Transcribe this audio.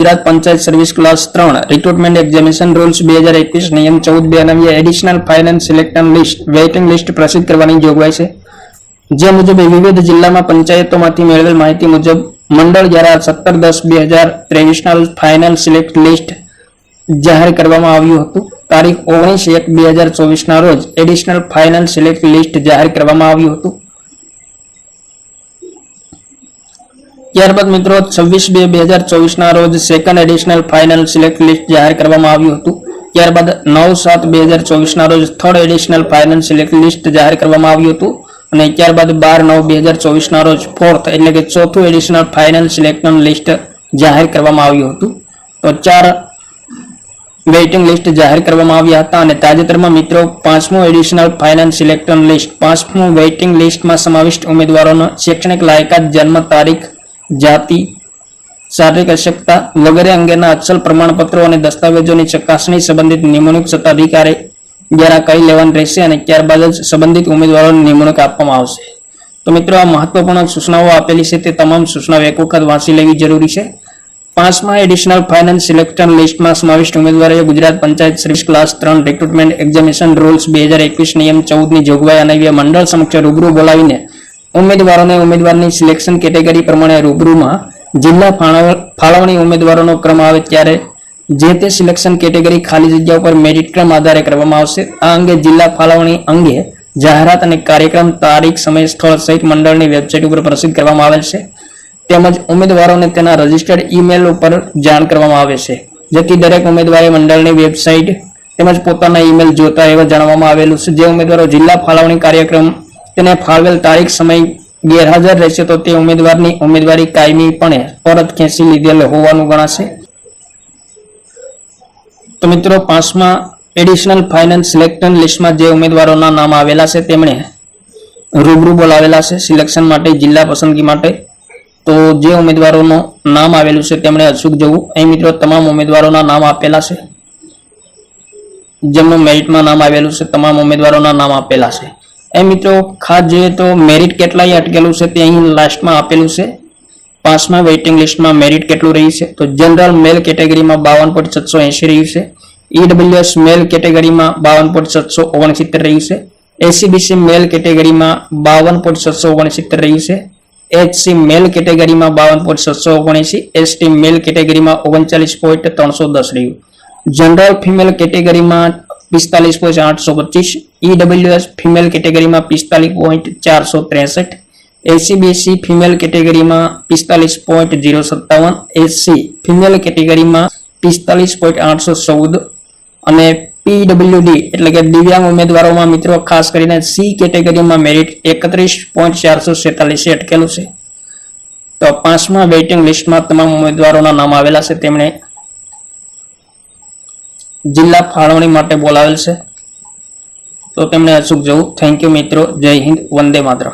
Gujarat panchayat service class ત્રણ recruitment examination rules બે હજાર એકવીસ, નિયમ ચૌદ, બે નવી additional finance selection list waiting list પ્રસિદ્ધ કરવાની જોગવાઈ છે. જે મુજબ વિવિધ જિલ્લામાં પંચાયતોમાંથી મેળવેલ માહિતી મુજબ મંડળ દ્વારા સત્તર દસ બે હજાર ત્રેવીસના ફાઇનલ સિલેક્ટ લિસ્ટ જાહેર કરવામાં આવ્યું હતું. તારીખ ઓગણીસ એક બે હજાર ચોવીસના રોજ એડિશનલ ફાઇનલ સિલેક્ટ લિસ્ટ જાહેર કરવામાં આવ્યું હતું. ત્યારબાદ મિત્રો છવ્વીસ બે બે હજાર ચોવીસના રોજ second additional final select list જાહેર કરવામાં આવ્યું હતું. ત્યારબાદ નવ સાત બે હજાર ચોવીસના રોજ third additional final select list જાહેર કરવામાં આવ્યું હતું. અને ત્યારબાદ બાર નવ બે હજાર ચોવીસના રોજ ફોર્થ એટલે કે ચોથું એડિશનલ ફાઇનલ સિલેક્શન લિસ્ટ જાહેર કરવામાં આવ્યું હતું. તો ચાર વેઇટિંગ લિસ્ટ જાહેર કરવામાં આવ્યા હતા અને તાજેતરમાં મિત્રો પાંચમું એડિશનલ ફાઇનાન્સ સિલેક્શન લિસ્ટ પાંચમું વેઇટિંગ લિસ્ટમાં સમાવિષ્ટ ઉમેદવારોનો શૈક્ષણિક લાયકાત, જન્મ તારીખ જાતિ, શારીરિક અશક્તા વગેરે અંગેના અચલ પ્રમાણપત્રો અને દસ્તાવેજોની ચકાસણી સંબંધિત નિમણૂક સત્તા અધિકારી દ્વારા કરી લેવાની રહેશે અને ત્યારબાદ જ સંબંધિત ઉમેદવારોની નિમણૂક આપવામાં આવશે. તો મિત્રો, આ મહત્વપૂર્ણ સૂચનાઓ આપેલી છે તે તમામ સૂચનાઓ એક વખત વાંચી લેવી જરૂરી છે. પાંચમા એડિશનલ ફાઇનાન્સ સિલેક્શન લિસ્ટમાં સમાવિષ્ટ ઉમેદવારોએ ગુજરાત પંચાયત સર્વિસ ક્લાસ ત્રણ રિક્રુટમેન્ટ એક્ઝામિનેશન રૂલ્સ બે હજાર એકવીસ નિયમ ચૌદની જોગવાઈ અન્વયે મંડળ સમક્ષ રૂબરૂ બોલાવીને ઉમેદવારોને ઉમેદવારની સિલેક્શન કેટેગરી પ્રમાણે રૂબરૂમાં જિલ્લા ફાળવણી ઉમેદવારોનો ક્રમ આવે ત્યારે જે તે સિલેક્શન કેટેગરી ખાલી જગ્યા ઉપર મેરિટ ક્રમ આધારે કરવામાં આવશે. આ અંગે જિલ્લા ફાળવણી અંગે જાહેરાત અને કાર્યક્રમ તારીખ સમય સ્થળ સહિત મંડળની વેબસાઇટ ઉપર પ્રસિદ્ધ કરવામાં આવેલ છે. તેમજ ઉમેદવારોને તેના રજિસ્ટર્ડ ઈમેલ ઉપર જાણ કરવામાં આવે છે. જેથી દરેક ઉમેદવારે મંડળની વેબસાઇટ તેમજ પોતાના ઈમેલ જોતા એવા જણાવવામાં આવેલું છે. જે ઉમેદવારો જિલ્લા ફાળવણી કાર્યક્રમ તેને ફાળવેલ તારીખ, સમય ગેરહાજર રહેશે તો તે ઉમેદવારની ઉમેદવારી કાયમીપણે પરત ખેંચી લીધેલ હોવાનું ગણાશે. તો મિત્રો, પાંચમા એડિશનલ ફાઇનાન્સ સિલેક્શન લિસ્ટમાં જે ઉમેદવારોના નામ આવેલા છે તેમણે રૂબરૂ બોલાવેલા છે સિલેક્શન માટે, જિલ્લા પસંદગી માટે. તો જે ઉમેદવારોનું નામ આવેલું છે તેમણે અચૂક જવું. અહીં મિત્રો, તમામ ઉમેદવારોના નામ આપેલા છે. જેમનું મેરિટમાં નામ આવેલું છે, તમામ ઉમેદવારોના નામ આપેલા છે. એ મિત્રો, ખાસ જોઈએ તો મેરિટ કેટલાય અટકેલું છે તે અહીં લાસ્ટમાં આપેલું છે. પાંચમા વેઇટિંગ લિસ્ટમાં મેરિટ કેટલું રહ્યું છે? તો જનરલ મેલ કેટેગરીમાં બાવન પોઈન્ટ છસો એંશી રહ્યું છે. ઈડબ્લ્યુએસ મેલ કેટેગરીમાં બાવન પોઈન્ટ છસો ઓગણસિત્તેર રહ્યું છે. એસીબીસી મેલ કેટેગરીમાં બાવન પોઈન્ટ છસો ઓગણસિત્તેર રહ્યું છે. એચસી મેલ કેટેગરીમાં બાવન પોઈન્ટ છસો ઓગણએંસી એસટી મેલ કેટેગરીમાં ઓગણચાલીસ પોઈન્ટ ત્રણસો દસ રહ્યું. જનરલ ફિમેલ કેટેગરીમાં પિસ્તાલીસ પોઈન્ટ આઠસો પચીસ. ઈડબ્લ્યુએસ ફિમેલ કેટેગરીમાં પિસ્તાલીસ પોઈન્ટ ચારસો ત્રેસઠ. એસીબીસી ફિમેલ કેટેગરીમાં પિસ્તાલીસ પોઈન્ટ જીરો સત્તાવન. એસસી ફિમેલ કેટેગરીમાં પિસ્તાલીસ પોઈન્ટ આઠસો ચૌદ. અને પીડબ્લ્યુડી એટલે કે દિવ્યાંગ ઉમેદવારોમાં મિત્રો, ખાસ કરીને સી કેટેગરીમાં મેરિટ એકત્રીસ પોઈન્ટ ચારસો છેતાલીસ અટકેલું છે. તો પાંચમા વેઇટિંગ લિસ્ટમાં તમામ ઉમેદવારોના નામ આવેલા છે. તેમણે જિલ્લા ફાળવણી માટે બોલાવેલ છે. તો તેમણે અચૂક જવું. થેન્ક યુ મિત્રો. જય હિન્દ. વંદે માતરમ.